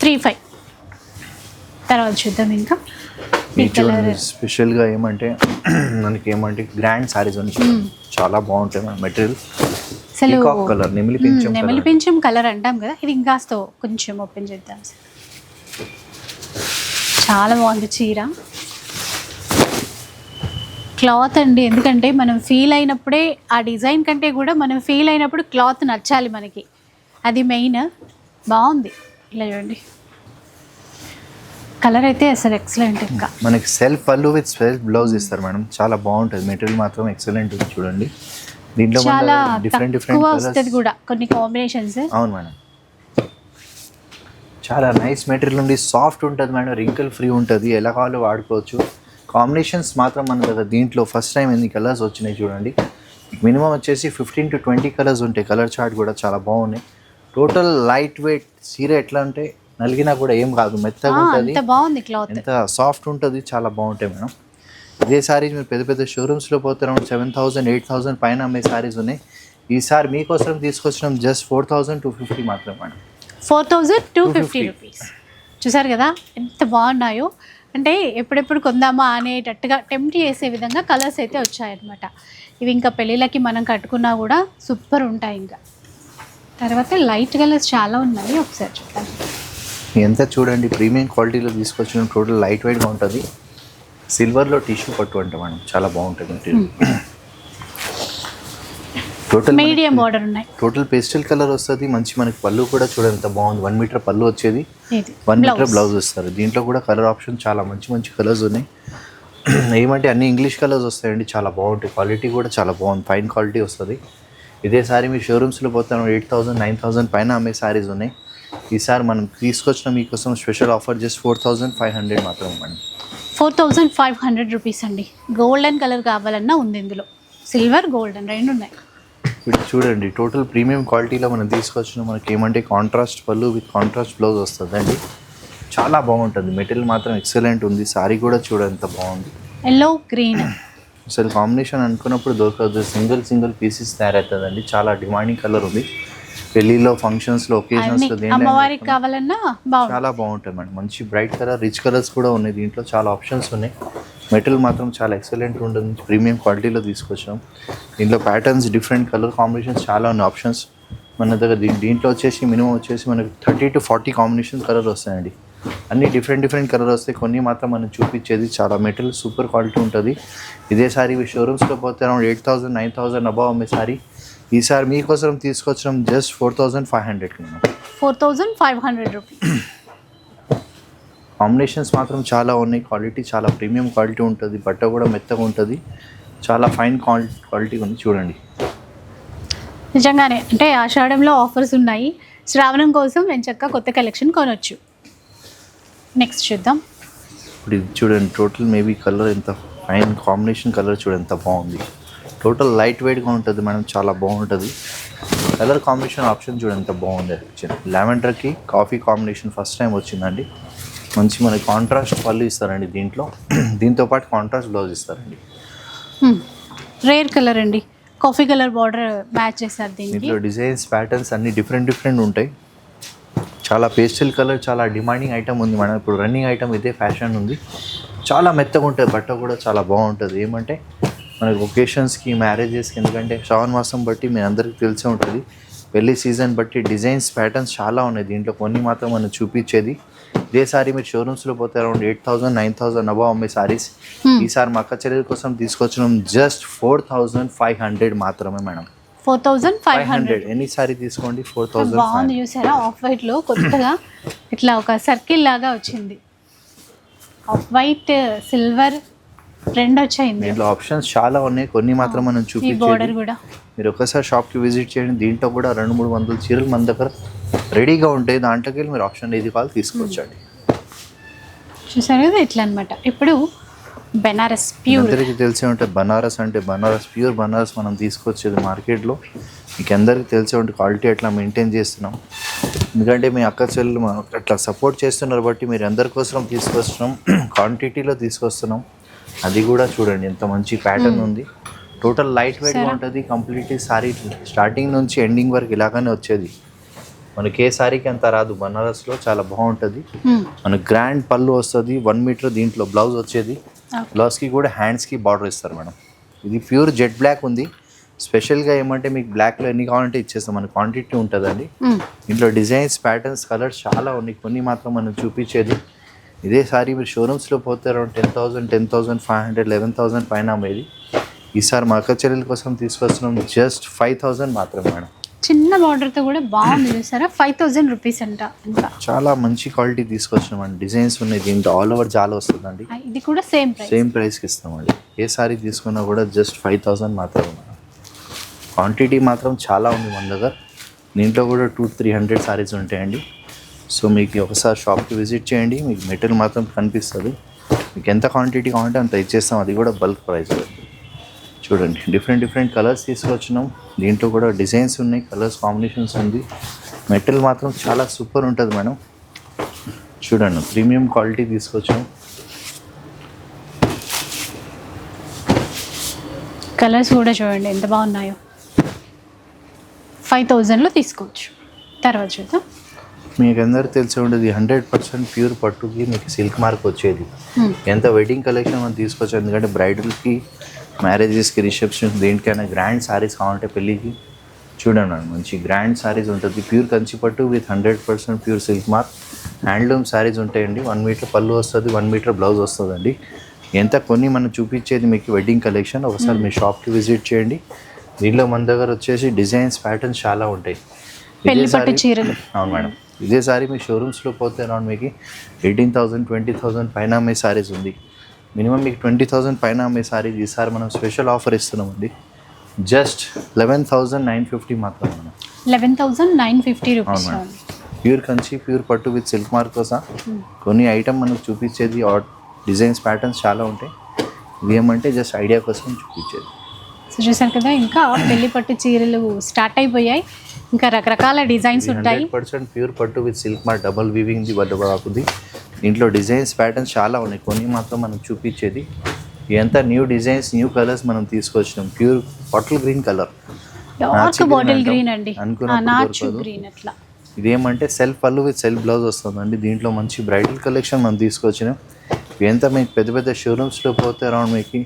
Three five. తర్వాత చూద్దాం ఇంకా. స్పెషల్గా ఏమంటే మనకి ఏమంటే గ్రాండ్ సారీస్ అని చాలా బాగుంటాయి మన మెటీరియల్. పీకాక్ కలర్ నెమిలి పింఛం నెమలి పింఛం కలర్ అంటాం కదా ఇది ఇంకాస్త కొంచెం ఓపెన్ చేద్దాం. చాలా బాగుంది చీర. క్లాత్ అండి. ఎందుకంటే మనం ఫీల్ అయినప్పుడే ఆ డిజైన్ కంటే కూడా మనం ఫీల్ అయినప్పుడు క్లాత్ నచ్చాలి మనకి. అది మెయిన్. బాగుంది. ఇలా చూడండి. కలర్ అయితే అసలు ఎక్సలెంట్ ఇంకా. మనకి సెల్ఫ్ పళ్ళు విత్ సెల్ఫ్ బ్లౌజ్ ఇస్తారు మేడం. చాలా బాగుంటుంది. మెటీరియల్ మాత్రం ఎక్సలెంట్ ఉంది చూడండి. దీంట్లో చాలా డిఫరెంట్ డిఫరెంట్ వస్తుంది కూడా. కొన్ని కాంబినేషన్స్ అవును మేడం. చాలా నైస్ మెటీరియల్ ఉంది. సాఫ్ట్ ఉంటుంది మేడం. రింకిల్ ఫ్రీ ఉంటుంది. ఎలా కావాలో వాడుకోవచ్చు. కాంబినేషన్స్ మాత్రం మన దగ్గర దీంట్లో ఫస్ట్ టైం ఎన్ని కలర్స్ వచ్చినాయి చూడండి. మినిమం వచ్చేసి ఫిఫ్టీన్ టు ట్వంటీ కలర్స్ ఉంటాయి కలర్ చార్ట్ కూడా చాలా బాగున్నాయి. టోటల్ లైట్ వెయిట్ చీర ఎట్లా అంటే నలిగినా కూడా ఏం కాదు మెత్తగా ఉంటుంది. బాగుంది క్లాత్ ఎంత సాఫ్ట్ ఉంటుంది చాలా బాగుంటాయి మేడం. ఇదే సారీస్ మీరు పెద్ద పెద్ద షోరూమ్స్లో పోతే around seven thousand eight thousand పైన అమ్మే సారీస్ ఉన్నాయి. ఈసారి మీకోసం తీసుకొచ్చినాం just four thousand two fifty మాత్రం madam. Four thousand two fifty 250 rupees చూసారు కదా? ఎంత బాగున్నాయో. అంటే ఎప్పుడెప్పుడు కొందామా అనేటట్టుగా టెంప్ట్ చేసే విధంగా కలర్స్ అయితే వచ్చాయన్నమాట. ఇవి ఇంకా పెళ్ళిళ్ళకి మనం కట్టుకున్నా కూడా సూపర్ ఉంటాయి ఇంకా. తర్వాత లైట్ కలర్స్ చాలా ఉన్నాయి ఒకసారి చూద్దాం. ఎంత చూడండి ప్రీమియం క్వాలిటీలో తీసుకొచ్చిన టోటల్ లైట్ వెయిట్గా ఉంటుంది. సిల్వర్లో టిష్యూ పట్టు అంటే మనం చాలా బాగుంటుంది టోటల్ మీడియం బార్డర్ ఉన్నాయి. టోటల్ పేస్టల్ కలర్ వస్తుంది మంచి మనకి పళ్ళు కూడా చూడండి ఎంత బాగుంది. వన్ మీటర్ పళ్ళు వచ్చేది. వన్ మీటర్ బ్లౌజ్ బ్లౌజ్ వస్తారు దీంట్లో కూడా కలర్ ఆప్షన్ చాలా మంచి మంచి కలర్స్ ఉన్నాయి. ఏమంటే అన్ని ఇంగ్లీష్ కలర్స్ వస్తాయండి. చాలా బాగుంటాయి. క్వాలిటీ కూడా చాలా బాగుంది. ఫైన్ క్వాలిటీ వస్తుంది. ఇదే సారీ మీ షోరూమ్స్లో పోతాను ఎయిట్ థౌసండ్ నైన్ థౌసండ్ పైన అమ్మే సారీస్ ఉన్నాయి. ఈసారి మనం తీసుకొచ్చిన మీకోసం special offer just four thousand five hundred మాత్రం ఇవ్వండి. Four thousand five hundred rupees అండి. గోల్డెన్ కలర్ కావాలన్నా ఉంది ఇందులో. సిల్వర్ గోల్డెన్ రెండు ఉన్నాయి. ఇప్పుడు చూడండి టోటల్ ప్రీమియం క్వాలిటీలో మనం తీసుకొచ్చిన మనకి ఏమంటే కాంట్రాస్ట్ పళ్ళు విత్ కాంట్రాస్ట్ బ్లౌజ్ వస్తుందండి. చాలా బాగుంటుంది. మెటీరియల్ మాత్రం ఎక్సలెంట్ ఉంది. సారీ కూడా చూడండి ఎంత బాగుంది. ఎల్లో గ్రీన్ అసలు కాంబినేషన్ అనుకున్నప్పుడు దొరకదు. సింగిల్ సింగిల్ పీసెస్ తయారవుతుందండి. చాలా డిమాండింగ్ కలర్ ఉంది. పెళ్ళిలో ఫంక్షన్స్లో అన్ని ఒకేషన్స్లో అమ్మవారికి కావాలన్నా చాలా బాగుంటుంది మేడం. మంచి బ్రైట్ కలర్ రిచ్ కలర్స్ కూడా ఉన్నాయి. దీంట్లో చాలా ఆప్షన్స్ ఉన్నాయి. మెటీరియల్ మాత్రం చాలా ఎక్సలెంట్ ఉంటుంది. ప్రీమియం క్వాలిటీలో తీసుకొచ్చాం. దీంట్లో ప్యాటర్న్స్ డిఫరెంట్ కలర్ కాంబినేషన్స్ చాలా ఉన్నాయి. ఆప్షన్స్ మన దగ్గర దీ- దీంట్లో వచ్చేసి మినిమం వచ్చేసి మనకు thirty to forty combination colour వస్తాయండి. అన్ని డిఫరెంట్ డిఫరెంట్ కలర్ వస్తాయి. కొన్ని మాత్రం మనం చూపించేది చాలా మెటీరియల్ సూపర్ క్వాలిటీ ఉంటుంది. ఇదే సారీ షోరూమ్స్లో పోతే around eight thousand nine thousand above అమ్మే సారీ. ఈసారి మీకోసం తీసుకొచ్చడం జస్ట్ ఫోర్ థౌసండ్ ఫైవ్ హండ్రెడ్కి four thousand five hundred rupees combinations మాత్రం చాలా ఉన్నాయి. క్వాలిటీ చాలా ప్రీమియం క్వాలిటీ ఉంటుంది. బట్ట కూడా మెత్తగా ఉంటుంది. చాలా ఫైన్ క్వాలిటీ ఉంది. చూడండి. నిజంగానే అంటే ఆషాఢంలో ఆఫర్స్ ఉన్నాయి. శ్రావణం కోసం నేను చక్కగా కొత్త కలెక్షన్ కొనొచ్చు. నెక్స్ట్ చూద్దాం. ఇప్పుడు ఇది చూడండి. టోటల్ మేబీ కలర్ ఎంత ఫైన్ కాంబినేషన్ కలర్ చూడండి. ఎంత బాగుంది. టోటల్ లైట్ వెయిట్గా ఉంటుంది మేడం. చాలా బాగుంటుంది. కలర్ కాంబినేషన్ ఆప్షన్ చూడండి. ఎంత బాగుంది. లెవెండర్కి కాఫీ కాంబినేషన్ ఫస్ట్ టైం వచ్చిందండి. మంచి మనకి కాంట్రాస్ట్ పళ్ళు ఇస్తారండి దీంట్లో. దీంతో పాటు కాంట్రాస్ట్ బ్లౌజ్ ఇస్తారండి. రేర్ కలర్ అండి. కాఫీ కలర్ బార్డర్ మ్యాచ్ చేశారు దీనికి. దీంట్లో డిజైన్స్ ప్యాటర్న్స్ అన్ని డిఫరెంట్ డిఫరెంట్ ఉంటాయి. చాలా పేస్టల్ కలర్ చాలా డిమాండింగ్ ఐటమ్ ఉంది మేడం ఇప్పుడు రన్నింగ్ ఐటమ్ ఇదే ఫ్యాషన్ ఉంది. చాలా మెత్తగా ఉంటుంది బట్ట కూడా చాలా బాగుంటుంది. ఏమంటే మనకి ఒకేషన్స్కి మ్యారేజెస్కి ఎందుకంటే శ్రావణ మాసం బట్టి మీ అందరికీ తెలిసే ఉంటుంది. పెళ్ళి సీజన్ బట్టి డిజైన్స్ ప్యాటర్న్స్ చాలా ఉన్నాయి. దీంట్లో కొన్ని మాత్రం మనం చూపించేది. ఇదే సారీ మీరు షోరూమ్స్లో పోతే around eight thousand nine thousand above అమ్మే సారీస్ ఈసారి మా అక్క చెల్లెల కోసం తీసుకొచ్చినాం just four thousand five hundred మాత్రమే madam. Four thousand five hundred hundred any sari తీసుకోండి? ఫోర్ థౌసండ్ బాగుంది చూసారా? ఆఫ్ వైట్లో కొత్తగా ఇట్లా ఒక సర్కిల్ లాగా వచ్చింది. ఆఫ్ వైట్ సిల్వర్ రెండు వచ్చాయి. దీంట్లో ఆప్షన్స్ చాలా ఉన్నాయి. కొన్ని మాత్రం మనం చూపించేది కూడా. మీరు ఒకసారి షాప్కి విజిట్ చేయండి. దీంట్లో కూడా రెండు మూడు వందల చీరలు మన దగ్గర రెడీగా ఉంటాయి. దాంట్లోకి వెళ్ళి మీరు ఆప్షన్ ఏది కావాలి తీసుకోవచ్చండి చూసారు కదా ఇట్లా అనమాట ఇప్పుడు బెనారస్ ప్యూర్. అందరికీ తెలిసే ఉంటుంది బనారస్ అంటే బనారస్ ప్యూర్ బనారస్ మనం తీసుకొచ్చేది మార్కెట్లో. మీకు అందరికీ తెలిసే ఉంటుంది క్వాలిటీ అట్లా మెయింటైన్ చేస్తున్నాం. ఎందుకంటే మీ అక్క చెల్లెలు అట్లా సపోర్ట్ చేస్తున్నారు బట్టి మీరు అందరి కోసం తీసుకొస్తున్నాం. క్వాంటిటీలో తీసుకొస్తున్నాం. అది కూడా చూడండి ఎంత మంచి ప్యాటర్న్ ఉంది. టోటల్ లైట్ వెయిట్గా సరే. ఉంటుంది కంప్లీట్లీ సారీ స్టార్టింగ్ నుంచి ఎండింగ్ వరకు ఇలాగానే వచ్చేది. మనకి ఏ సారీకి అంత రాదు బనారస్లో చాలా బాగుంటుంది. మనకు గ్రాండ్ పళ్ళు వస్తుంది వన్ మీటర్ దీంట్లో బ్లౌజ్ వచ్చేది. బ్లౌజ్కి కూడా హ్యాండ్స్కి బార్డర్ ఇస్తారు మేడం. ఇది ప్యూర్ జెట్ బ్లాక్ ఉంది. స్పెషల్గా ఏమంటే మీకు బ్లాక్లో ఎన్ని కావాలంటే ఇచ్చేస్తాం. మన క్వాంటిటీ ఉంటుందండి. ఇంట్లో డిజైన్స్ ప్యాటర్న్స్ కలర్స్ చాలా ఉన్నాయి. కొన్ని మాత్రం మనం చూపించేది. ఇదే సారీ మీరు షోరూమ్స్లో పోతే around ten thousand ten thousand five hundred eleven thousand పైన అమ్మేది. ఈసారి మా అక్క చెల్లెల కోసం తీసుకొస్తున్నాం జస్ట్ ఫైవ్ థౌసండ్ మాత్రమే మేడం. చిన్న బార్డర్తో కూడా బాగుంది చూసారా ఫైవ్ థౌజండ్ రూపీస్ అంట చాలా మంచి క్వాలిటీ తీసుకొచ్చినామండి డిజైన్స్ ఉన్నాయి దీంట్లో ఆల్ ఓవర్ చాలా వస్తుందండి. ఇది కూడా సేమ్ సేమ్ ప్రైస్కి ఇస్తామండి ఏ సారీ తీసుకున్నా కూడా జస్ట్ ఫైవ్ థౌసండ్ మాత్రమే మేడం. క్వాంటిటీ మాత్రం చాలా ఉంది మన దగ్గర. దీంట్లో కూడా టూ త్రీ హండ్రెడ్ సారీస్ ఉంటాయండి. సో మీకు ఒకసారి షాప్కి విజిట్ చేయండి. మీకు మెటీరియల్ మాత్రం కనిపిస్తుంది. మీకు ఎంత క్వాంటిటీ కావాలంటే అంత ఇచ్చేస్తాం. అది కూడా బల్క్ ప్రైస్ చూడండి డిఫరెంట్ డిఫరెంట్ కలర్స్ తీసుకొచ్చినాం. దీంట్లో కూడా డిజైన్స్ ఉన్నాయి కలర్స్ కాంబినేషన్స్ ఉంది. మెటీరియల్ మాత్రం చాలా సూపర్ ఉంటుంది మేడం. చూడండి ప్రీమియం క్వాలిటీ తీసుకొచ్చాం కలర్స్ కూడా చూడండి ఎంత బాగున్నాయో. ఫైవ్ థౌజండ్లో తీసుకోవచ్చు. తర్వాత చూద్దాం. మీకు అందరికీ తెలిసి ఉండేది హండ్రెడ్ పర్సెంట్ ప్యూర్ పట్టుకి మీకు సిల్క్ మార్క్ వచ్చేది. Hmm. ఎంత వెడ్డింగ్ కలెక్షన్ మనం తీసుకోవచ్చు? ఎందుకంటే బ్రైడల్కి మ్యారేజెస్కి రిసెప్షన్ దేనికైనా గ్రాండ్ సారీస్ కావాలంటే పెళ్ళికి చూడండి మంచి గ్రాండ్ సారీస్ ఉంటుంది. Pure Kanchipattu with hundred percent pure silk mark handloom saris ఉంటాయండి. వన్ మీటర్ పళ్ళు వస్తుంది వన్ మీటర్ బ్లౌజ్ వస్తుందండి. ఎంత కొన్ని మనం చూపించేది మీకు వెడ్డింగ్ కలెక్షన్ ఒకసారి మీ షాప్కి విజిట్ చేయండి. దీనిలో మన దగ్గర వచ్చేసి డిజైన్స్ ప్యాటర్న్స్ చాలా ఉంటాయి. పెళ్ళి పట్టు చీరలు. అవును మేడం. ఇదే సారీ మీ షోరూమ్స్లో పోతే అరౌండ్ మీకు ఎయిటీన్ థౌసండ్ ట్వంటీ థౌసండ్ పైన అమ్మే సారీస్ ఉంది. మినిమం మీకు ట్వంటీ థౌసండ్ పైన అమ్మే సారీ ఈసారి మనం స్పెషల్ ఆఫర్ ఇస్తున్నామండి. Just eleven thousand nine fifty మాత్రం మనం eleven thousand nine fifty rupees madam. Pure Kanchi pure పట్టు విత్ సిల్క్ మార్క్ సహా కొన్ని ఐటమ్ మనకు చూపించేది డిజైన్స్ ప్యాటర్న్స్ చాలా ఉంటాయి. ఇవి ఏమంటే జస్ట్ ఐడియా కోసం చూపించేది. చూసారు కదా ఇంకా పెళ్ళి పట్టు చీరలు స్టార్ట్ అయిపోయాయి. ఇంకా రకరకాల డిజైన్స్ ఉంటాయి. పర్సెంట్ ప్యూర్ పట్టు with silk mark double weaving the వడ్డ బాగుంది దీంట్లో డిజైన్స్ ప్యాటర్న్స్ చాలా ఉన్నాయి. కొన్ని మాత్రం మనం చూపించేది. ఇదంతా న్యూ డిజైన్స్ న్యూ కలర్స్ మనం తీసుకొచ్చినాం. Pure bottle green colour bottle. Green అండి. అట్లా. ఇదేమంటే self pallu with self blouse వస్తుందండి. దీంట్లో మంచి బ్రైడల్ కలెక్షన్ మనం తీసుకొచ్చినాం. ఎంత మీకు పెద్ద పెద్ద షోరూమ్స్లో పోతే అరౌండ్ మీకు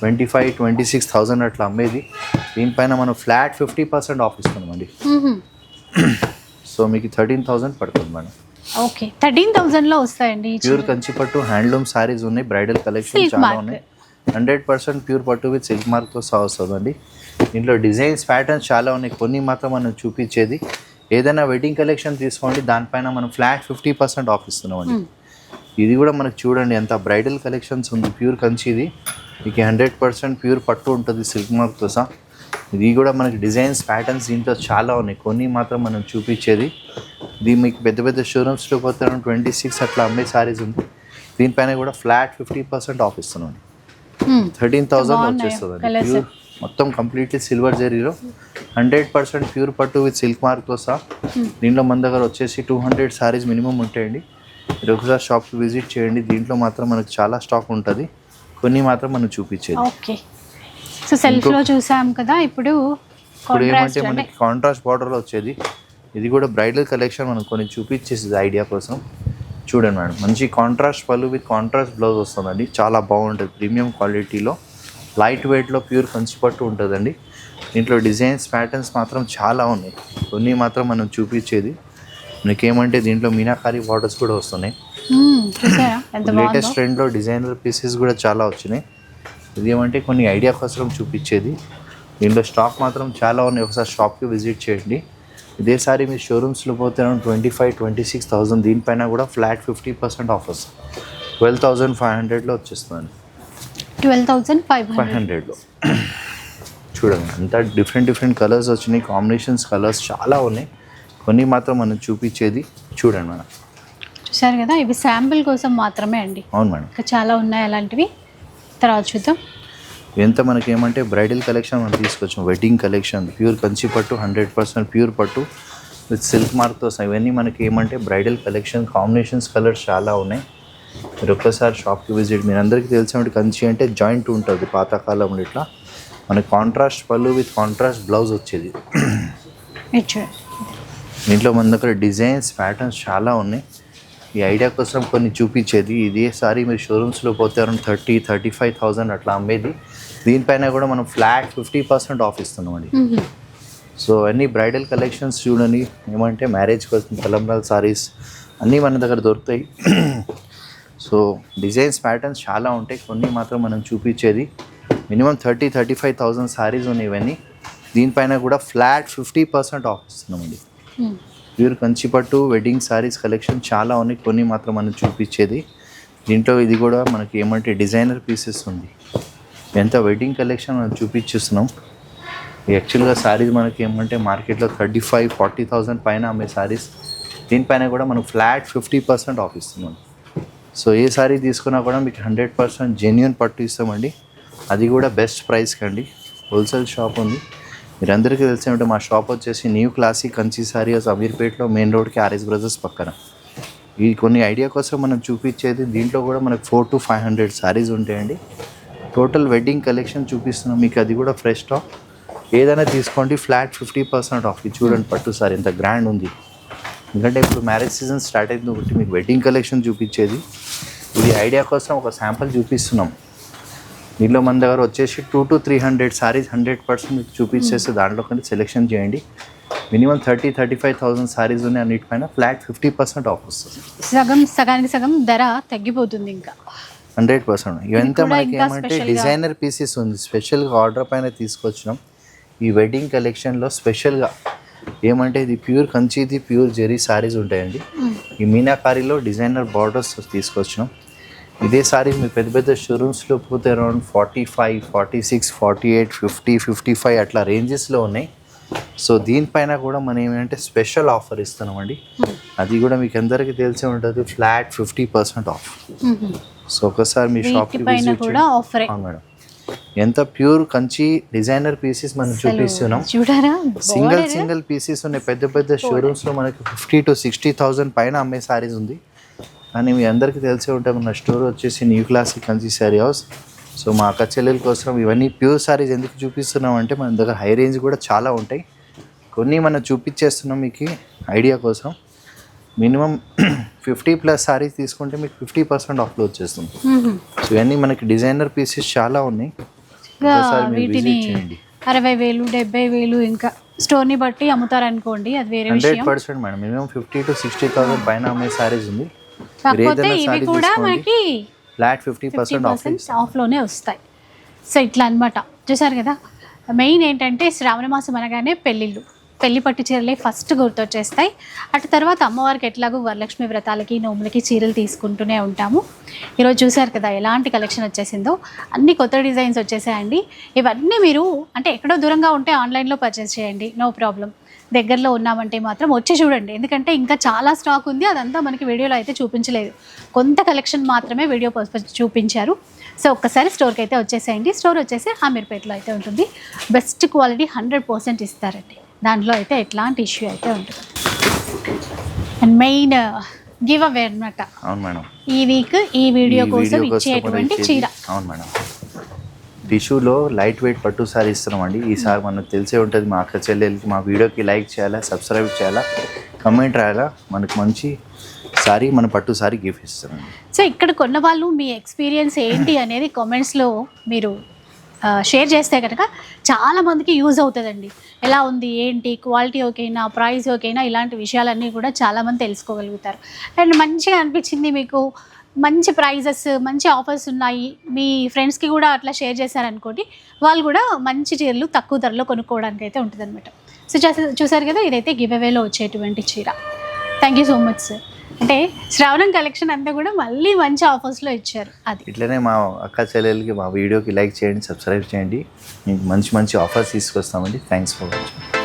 twenty five twenty six thousand అట్లా అమ్మేది. దీనిపైన మనం ఫ్లాట్ ఫిఫ్టీ పర్సెంట్ ఆఫ్ ఇస్తున్నామండి. సో మీకు థర్టీన్ థౌసండ్ పడుతుంది మేడం. ఓకే. థర్టీన్ థౌజండ్లో వస్తాయండి ప్యూర్ చీరలు. కంచిపట్టు హ్యాండ్లూమ్ సారీస్ ఉన్నాయి బ్రైడల్ కలెక్షన్ చాలా. ఉన్నాయి. హండ్రెడ్ పర్సెంట్ ప్యూర్ పట్టు విత్ సిల్క్ మార్క్తో సహా వస్తుందండి. దీంట్లో డిజైన్స్ ప్యాటర్న్స్ చాలా ఉన్నాయి. కొన్ని మాత్రం మనం చూపించేది. ఏదైనా వెడ్డింగ్ కలెక్షన్ తీసుకోండి దానిపైన మనం ఫ్లాట్ ఫిఫ్టీ పర్సెంట్ ఆఫ్ ఇస్తున్నామండి. ఇది కూడా మనకు చూడండి ఎంత బ్రైడల్ కలెక్షన్స్ ఉంది ప్యూర్ కంచిది. మీకు హండ్రెడ్ పర్సెంట్ ప్యూర్ పట్టు ఉంటుంది సిల్క్ మార్క్తో సహా ఇది కూడా మనకి డిజైన్స్ ప్యాటర్న్స్ దీంట్లో చాలా ఉన్నాయి. కొన్ని మాత్రం మనం చూపించేది. ఇది మీకు పెద్ద పెద్ద షోరూమ్స్లో పోతే ట్వంటీ సిక్స్ అట్లా అమ్మే సారీస్ ఉంది. దీనిపైన కూడా ఫ్లాట్ ఫిఫ్టీ పర్సెంట్ ఆఫ్ ఇస్తున్నాం. Hmm. థర్టీన్ థౌసండ్ బాగున్నాయి వచ్చేస్తుంది. ప్యూర్ మొత్తం కంప్లీట్లీ సిల్వర్ జరీలో హండ్రెడ్ పర్సెంట్ ప్యూర్ పట్టు విత్ సిల్క్ మార్క్తో సహా దీంట్లో మన దగ్గర వచ్చేసి టూ హండ్రెడ్ సారీస్ మినిమం ఉంటాయండి. మీరు ఒకసారి షాప్కి విజిట్ చేయండి. దీంట్లో మాత్రం మనకు చాలా స్టాక్ ఉంటుంది. కొన్ని మాత్రం మనం చూపించేది. ఓకే. సో సెల్ఫ్లో చూసాం కదా ఇప్పుడు ఇప్పుడు ఏమంటే మనకి కాంట్రాస్ట్ బార్డర్లో వచ్చేది. ఇది కూడా బ్రైడల్ కలెక్షన్ మనం కొన్ని చూపించేసి ఐడియా కోసం. చూడండి మేడం మంచి కాంట్రాస్ట్ పళ్ళు విత్ కాంట్రాస్ట్ బ్లౌజ్ వస్తుందండి. చాలా బాగుంటుంది ప్రీమియం క్వాలిటీలో లైట్ వెయిట్లో ప్యూర్ కంచి పట్టు ఉంటుందండి. దీంట్లో డిజైన్స్ ప్యాటర్న్స్ మాత్రం చాలా ఉన్నాయి. కొన్ని మాత్రం మనం చూపించేది. మనకేమంటే దీంట్లో మీనాకారి బార్డర్స్ కూడా వస్తున్నాయి. లేటెస్ట్ ట్రెండ్లో డిజైనర్ పీసెస్ కూడా చాలా వచ్చినాయి. ఇది ఏమంటే కొన్ని ఐడియా కోసం చూపించేది. దీంట్లో స్టాక్ మాత్రం చాలా ఉన్నాయి. ఒకసారి షాప్కి విజిట్ చేయండి. ఇదేసారి మీ షోరూమ్స్లో పోతే twenty five twenty six thousand దీనిపైన కూడా flat fifty percent offers twelve thousand five హండ్రెడ్లో వచ్చేస్తుంది. Twelve thousand five five hundred హండ్రెడ్లో చూడండి అంతా డిఫరెంట్ డిఫరెంట్ కలర్స్ వచ్చినాయి. కాంబినేషన్స్ కలర్స్ చాలా ఉన్నాయి. కొన్ని మాత్రం మనం చూపించేది చూడండి మేడం. చూసారు కదా? ఇవి శాంపిల్ కోసం మాత్రమే అండి. అవును మేడం. ఇంకా చాలా ఉన్నాయి అలాంటివి. తర్వాత చూద్దాం. ఎంత మనకి ఏమంటే బ్రైడల్ కలెక్షన్ మనం తీసుకొచ్చాం. వెడ్డింగ్ కలెక్షన్ ప్యూర్ కంచి పట్టు హండ్రెడ్ పర్సెంట్ ప్యూర్ పట్టు విత్ సిల్క్ మార్క్తో ఇవన్నీ మనకి ఏమంటే బ్రైడల్ కలెక్షన్ కాంబినేషన్స్ కలర్స్ చాలా ఉన్నాయి. మీరు ఒక్కసారి షాప్కి విజిట్ మీరు అందరికీ తెలిసినట్టు కంచి అంటే జాయింట్ ఉంటుంది పాతకాలంలో ఇట్లా. మనకి కాంట్రాస్ట్ పళ్ళు విత్ కాంట్రాస్ట్ బ్లౌజ్ వచ్చేది. దీంట్లో మన దగ్గర డిజైన్స్ ప్యాటర్న్స్ చాలా ఉన్నాయి. ఈ ఐడియా కోసం కొన్ని చూపించేది ఇదే సారీ మీరు షోరూమ్స్లో పోతే around thirty thirty five thousand అట్లా అమ్మేది. దీనిపైన కూడా మనం ఫ్లాట్ ఫిఫ్టీ పర్సెంట్ ఆఫ్ ఇస్తున్నామండి. మ్మ్. సో అన్ని బ్రైడల్ కలెక్షన్స్ చూడండి. ఏమంటే మ్యారేజ్ కోసం తలంబ్రాల సారీస్ అన్నీ మన దగ్గర దొరుకుతాయి. సో డిజైన్స్ ప్యాటర్న్స్ చాలా ఉంటాయి. కొన్ని మాత్రం మనం చూపించేది. Minimum thirty thirty five thousand saris ఉన్నాయి ఇవన్నీ. దీనిపైన కూడా ఫ్లాట్ ఫిఫ్టీ పర్సెంట్ ఆఫ్ ఇస్తున్నామండి. ప్యూర్ కంచిపట్టు వెడ్డింగ్ శారీస్ కలెక్షన్ చాలా ఉన్నాయి. కొన్ని మాత్రం మనం చూపించేది. దీంట్లో ఇది కూడా మనకి ఏమంటే డిజైనర్ పీసెస్ ఉంది. ఎంత వెడ్డింగ్ కలెక్షన్ మనం చూపించేస్తున్నాం. యాక్చువల్గా శారీస్ మనకి ఏమంటే మార్కెట్లో థర్టీ ఫైవ్ ఫార్టీ థౌసండ్ పైన అమ్మే శారీస్ దీనిపైన కూడా మనం ఫ్లాట్ ఫిఫ్టీ పర్సెంట్ ఆఫ్ ఇస్తున్నాం. సో ఏ శారీ తీసుకున్నా కూడా మీకు హండ్రెడ్ పర్సెంట్ జెన్యున్ పట్టు ఇస్తామండి. అది కూడా బెస్ట్ ప్రైస్కి అండి హోల్సేల్ షాప్ ఉంది. మీరందరికీ తెలిసినట్టు మా షాప్ వచ్చేసి న్యూ క్లాసిక్ కంచి సారీస్ అమీర్పేట్లో మెయిన్ రోడ్కి ఆర్ఎస్ బ్రదర్స్ పక్కన. ఈ కొన్ని ఐడియా కోసం మనం చూపించేది దీంట్లో కూడా మనకు four to five hundred saris ఉంటాయండి. టోటల్ వెడ్డింగ్ కలెక్షన్ చూపిస్తున్నాం. మీకు అది కూడా ఫ్రెష్ స్టాక్. ఏదైనా తీసుకోండి ఫ్లాట్ ఫిఫ్టీ పర్సెంట్ ఆఫ్. చూడండి పట్టు సారీ ఇంత గ్రాండ్ ఉంది. ఎందుకంటే ఇప్పుడు మ్యారేజ్ సీజన్ స్టార్ట్ అయింది ఒకటి మీకు వెడ్డింగ్ కలెక్షన్ చూపించేది. ఇది ఐడియా కోసం ఒక శాంపుల్ చూపిస్తున్నాం. దీనిలో మన దగ్గర వచ్చేసి two to three hundred sarees hundred percent మీకు చూపించేస్తే దాంట్లో కంటే సెలెక్షన్ చేయండి. Minimum thirty thirty five thousand sarees ఉన్నాయి అన్నిటిపైన. ఫ్లాట్ ఫిఫ్టీ పర్సెంట్ ఆఫ్ వస్తుంది. సగం సగానికి సగం ధర తగ్గిపోతుంది ఇంకా. హండ్రెడ్ పర్సెంట్ ఇవంతా మనకి ఏమంటే డిజైనర్ పీసెస్ ఉంది. స్పెషల్గా ఆర్డర్ పైన తీసుకొచ్చినాం. ఈ వెడ్డింగ్ కలెక్షన్లో స్పెషల్గా ఏమంటే ఇది ప్యూర్ కంచిది ప్యూర్ జెరీ సారీస్ ఉంటాయండి. ఈ మీనాకారిలో డిజైనర్ బార్డర్స్ తీసుకొచ్చినాం. ఇదే సారీస్ మీ పెద్ద పెద్ద షోరూమ్స్లో పోతే around forty five forty six forty eight fifty fifty five అట్లా రేంజెస్లో ఉన్నాయి. సో దీనిపైన కూడా మనం ఏమంటే స్పెషల్ ఆఫర్ ఇస్తున్నామండి అది కూడా మీకు అందరికీ తెలిసే ఉంటుంది flat fifty percent off so ఒకసారి మీ షాప్కి విజిట్ మేడం. ఎంత ప్యూర్ కంచి డిజైనర్ పీసెస్ మనం చూపిస్తున్నాం. చూడారా? సింగిల్ సింగిల్ పీసెస్ ఉన్నాయి. పెద్ద పెద్ద షోరూమ్స్లో మనకి ఫిఫ్టీ టు సిక్స్టీ థౌసండ్ పైన అమ్మే సారీస్ ఉంది. కానీ మీ అందరికీ తెలిసే ఉంటాయి మన స్టోర్ వచ్చేసి new classic Kanchi sari house so మా అక్క చెల్లెల కోసం ఇవన్నీ ప్యూర్ సారీస్ ఎందుకు చూపిస్తున్నాం అంటే మన దగ్గర హై రేంజ్ కూడా చాలా ఉంటాయి. కొన్ని మనం చూపించేస్తున్నాం మీకు ఐడియా కోసం. మినిమం ఫిఫ్టీ ప్లస్ సారీస్ తీసుకుంటే మీకు ఫిఫ్టీ పర్సెంట్ ఆఫ్లో వచ్చేస్తుంది. సో ఇవన్నీ మనకి డిజైనర్ పీసెస్ చాలా ఉన్నాయి. వీటిని అరవై వేలు డెబ్బై వేలు ఇంకా స్టోర్ని బట్టి అమ్ముతారనుకోండి అది వేరే hundred percent madam. Minimum fifty to sixty thousand పైన అమ్మే సారీస్ ఉంది. కాకపోతే ఇవి కూడా మనకి flat fifty percent off percent ఆఫ్లోనే వస్తాయి. సో ఇట్లా అన్నమాట. చూసారు కదా? మెయిన్ ఏంటంటే శ్రావణ మాసం అనగానే పెళ్ళిళ్ళు. పెళ్ళి పట్టు చీరలే ఫస్ట్ గుర్తొచ్చేస్తాయి. అటు తర్వాత అమ్మవారికి ఎట్లాగో వరలక్ష్మి వ్రతాలకి నోములకి చీరలు తీసుకుంటూనే ఉంటాము. ఈరోజు చూసారు కదా ఎలాంటి కలెక్షన్ వచ్చేసిందో? అన్ని కొత్త డిజైన్స్ వచ్చేసాయండి. ఇవన్నీ మీరు అంటే ఎక్కడో దూరంగా ఉంటే ఆన్లైన్లో పర్చేస్ చేయండి. నో ప్రాబ్లం దగ్గరలో ఉన్నామంటే మాత్రం వచ్చి చూడండి. ఎందుకంటే ఇంకా చాలా స్టాక్ ఉంది. అదంతా మనకి వీడియోలో అయితే చూపించలేదు. కొంత కలెక్షన్ మాత్రమే వీడియో చూపించారు. సో ఒక్కసారి స్టోర్కి అయితే వచ్చేసేయండి. స్టోర్ వచ్చేసి అమీర్పేటలో అయితే ఉంటుంది. బెస్ట్ క్వాలిటీ హండ్రెడ్ పర్సెంట్ ఇస్తారండి. దాంట్లో అయితే ఎట్లాంటి ఇష్యూ అయితే ఉంటుంది అండ్ మెయిన్ గివ్ అవే అనమాట ఈ వీక్ ఈ వీడియో కోసం ఇచ్చేటువంటి. చీర. అవును మేడం. టిష్యూలో లైట్ వెయిట్ పట్టు సారీ ఇస్తున్నామండి. ఈసారి మనకు తెలిసే ఉంటుంది. మా అక్క చెల్లెలకి మా వీడియోకి లైక్ చేయాలా సబ్స్క్రైబ్ చేయాలా కమెంట్ రాయాలా మనకు మంచి సారీ మన పట్టు సారీ గిఫ్ట్ ఇస్తామండి సో ఇక్కడ కొన్న వాళ్ళు మీ ఎక్స్పీరియన్స్ ఏంటి అనేది కామెంట్స్లో మీరు షేర్ చేస్తే కనుక చాలామందికి యూజ్ అవుతుందండి. ఎలా ఉంది ఏంటి క్వాలిటీ ఓకేనా ప్రైస్ ఓకేనా ఇలాంటి విషయాలన్నీ కూడా చాలామంది తెలుసుకోగలుగుతారు. అండ్ మంచిగా అనిపించింది మీకు మంచి ప్రైజెస్ మంచి ఆఫర్స్ ఉన్నాయి. మీ ఫ్రెండ్స్కి కూడా అట్లా షేర్ చేశారనుకోండి వాళ్ళు కూడా మంచి చీరలు తక్కువ ధరలో కొనుక్కోవడానికి అయితే ఉంటుందన్నమాట. సో చూసారు కదా ఇదైతే గివ్ అవేలో వచ్చేటువంటి చీర. Thank you so much sir అంటే శ్రావణం కలెక్షన్ అంతా కూడా మళ్ళీ మంచి ఆఫర్స్లో ఇచ్చారు. అది. ఇట్లనే మా అక్క చెల్లెలకి మా వీడియోకి లైక్ చేయండి సబ్స్క్రైబ్ చేయండి. మీకు మంచి మంచి ఆఫర్స్ తీసుకొస్తామండి. Thanks for watching